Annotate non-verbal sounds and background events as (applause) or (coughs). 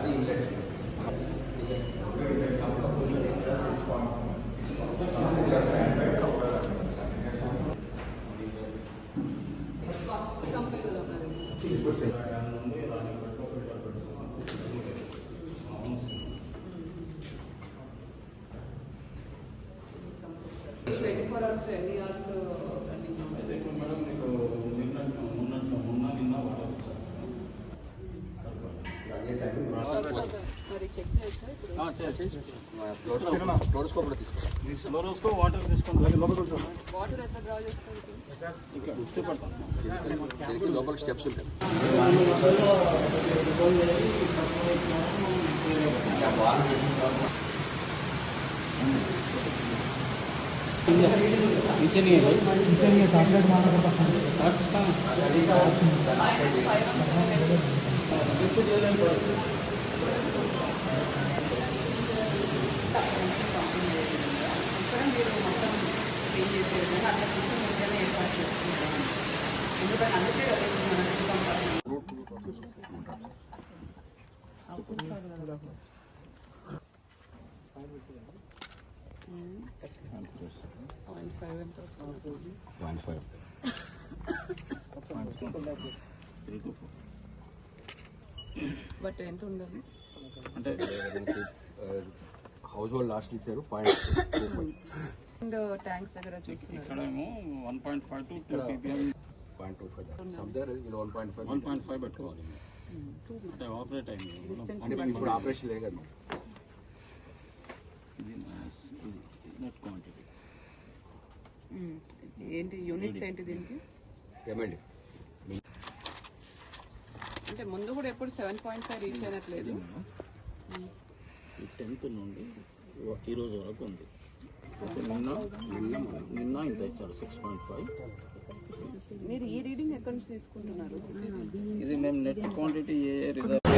सारी injection Twenty-four hours, twenty hours. మరి check చేస్తే ఇప్పుడు ఫ్లోరోస్కో వాటర్ తీసుకోండి వాటర్ ఎట్లా డ్రా చేస్తారు ఇక్కడ చూపెడతాను లోపల స్టెప్స్ ఉంటాయి ఇక్కడ పాయింట్ ఫైవ్ బట్ ఎంత ఉండాలి? అంటే హౌస్ హోల్డ్ లాస్ట్ ఇచ్చారు పాయింట్ (coughs) అండ్ ట్యాంక్స్ దగ్గర one point five to two PPM. Point two five. Some దగ్గర one point five. One point five పెట్టుకోవాలి. అంటే ఆపరేట్ అయింది. అంటే ఇప్పుడు ఆపరేషన్ లేదు కదా ఇది నెట్ క్వాంటిటీ మ్మ్. ఏంటి యూనిట్స్ ఏంటి దీనికి? అంటే ముందు కూడా ఎప్పుడు సెవెన్ పాయింట్ ఫైవ్ రీచ్ అయినట్లేదు? ఈ టెన్త్ నుండి ఈ రోజు వరకు ఉంది. నిన్న నిన్న నిన్న ఇంత ఇచ్చారు సిక్స్ పాయింట్ ఫైవ్ మీరు ఈ రీడింగ్ ఎక్కడి నుంచి తీసుకుంటున్నారు? ఇది మేము నెట్ క్వాంటిటీ ఏ రిజర్వ్